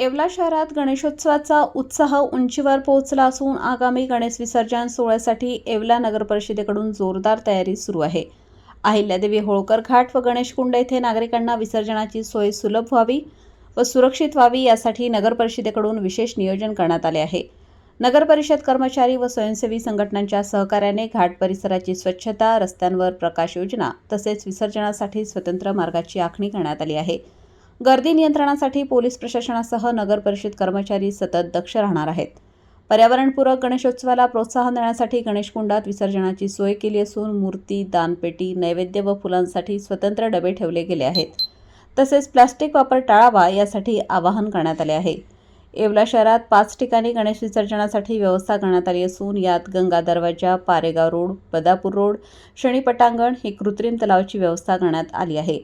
येवला शहरात गणेशोत्सवाचा उत्साह उंचीवर पोहोचला असून आगामी गणेश विसर्जन सोहळ्यासाठी येवला नगर परिषदेकडून जोरदार तयारी सुरू आहे. अहिल्यादेवी होळकर घाट व गणेशकुंड येथे नागरिकांना विसर्जनाची सोय सुलभ व्हावी व सुरक्षित व्हावी यासाठी नगर परिषदेकडून विशेष नियोजन करण्यात आले आहे. नगर परिषद कर्मचारी व स्वयंसेवी संघटनांच्या सहकार्याने घाट परिसराची स्वच्छता रस्त्यांवर प्रकाश योजना तसेच विसर्जनासाठी स्वतंत्र मार्गाची आखणी करण्यात आली आहे. गर्दी नियंत्रणासाठी पोलीस प्रशासनासह नगर परिषद कर्मचारी सतत दक्ष राहणार आहेत. पर्यावरणपूरक गणेशोत्सवाला प्रोत्साहन देण्यासाठी गणेशकुंडात विसर्जनाची सोय केली असून मूर्ती दानपेटी नैवेद्य व फुलांसाठी स्वतंत्र डबे ठेवले गेले आहेत. तसेच प्लास्टिक वापर टाळावा यासाठी आवाहन करण्यात आले आहे. येवला शहरात पाच ठिकाणी गणेश विसर्जनासाठी व्यवस्था करण्यात आली असून यात गंगा दरवाजा पारेगाव रोड बदापूर रोड शनी पटांगण ही कृत्रिम तलावाची व्यवस्था करण्यात आली आहे.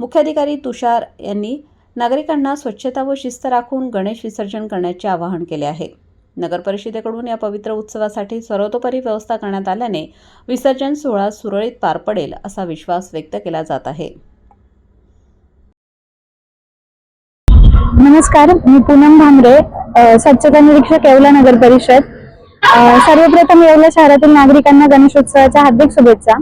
मुख्याधिकारी तुषार यांनी नागरिकांना स्वच्छता व शिस्त राखून गणेश विसर्जन करण्याचे आवाहन केले आहे. नगर परिषदेकडून या पवित्र उत्सवासाठी सर्वतोपरी व्यवस्था करण्यात आल्याने विसर्जन सोहळा सुरळीत पार पडेल असा विश्वास व्यक्त केला जात आहे. नमस्कार मी पूनम भांबरे स्वच्छता निरीक्षक येवला नगर परिषद सर्वप्रथम येवला शहरातील नागरिकांना गणेशोत्सवाच्या हार्दिक शुभेच्छा.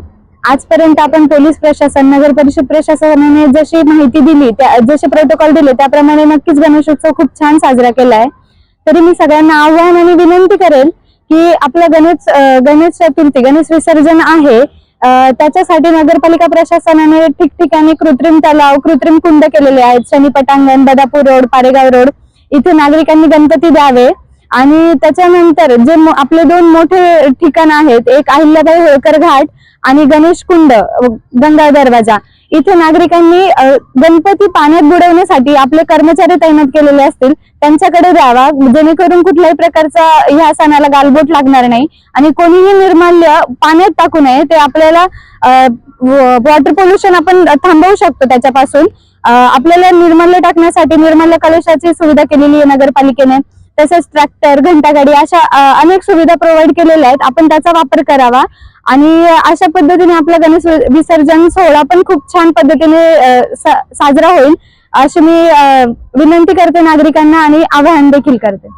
आजपर्यंत आपण पोलीस प्रशासन नगर परिषद प्रशासनाने जशी माहिती दिली त्या जसे प्रोटोकॉल दिले त्याप्रमाणे नक्कीच गणेशोत्सव खूप छान साजरा केला आहे. तरी मी सगळ्यांना आव्हान आणि विनंती करेल की आपलं गणेश गणेश चतुर्थी गणेश विसर्जन आहे. त्याच्यासाठी नगरपालिका प्रशासनाने ठिकठिकाणी कृत्रिम तलाव कृत्रिम कुंड केलेले आहेत. शनी पटांगण बदापूर रोड पारेगाव रोड. इथे नागरिकांनी गणपती द्यावे. आणि त्याच्यानंतर जे आपले दोन मोठे ठिकाण आहेत एक अहिल्याबाई होळकर घाट आणि गणेश कुंड गंगा दरवाजा. इथे नागरिकांनी गणपती पाण्यात बुडवण्यासाठी आपले कर्मचारी तैनात केलेले असतील त्यांच्याकडे द्यावा. जेणेकरून कुठल्याही प्रकारचा ह्या सणाला गालबोट लागणार नाही आणि कोणीही निर्माल्य पाण्यात टाकू नये ते आपल्याला वॉटर पोल्युशन आपण थांबवू शकतो त्याच्यापासून. आपल्याला निर्माल्य टाकण्यासाठी निर्माल्य कलशाची सुविधा केलेली आहे नगरपालिकेने. तसंच ट्रॅक्टर घंटागाडी अशा अनेक सुविधा प्रोव्हाइड केलेल्या आहेत. आपण त्याचा वापर करावा. आणि अशा पद्धतीने आपला गणेश विसर्जन सोहळा पण खूप छान पद्धतीने साजरा होईल. अशी मी विनंती करते नागरिकांना आणि आवाहन देखील करते.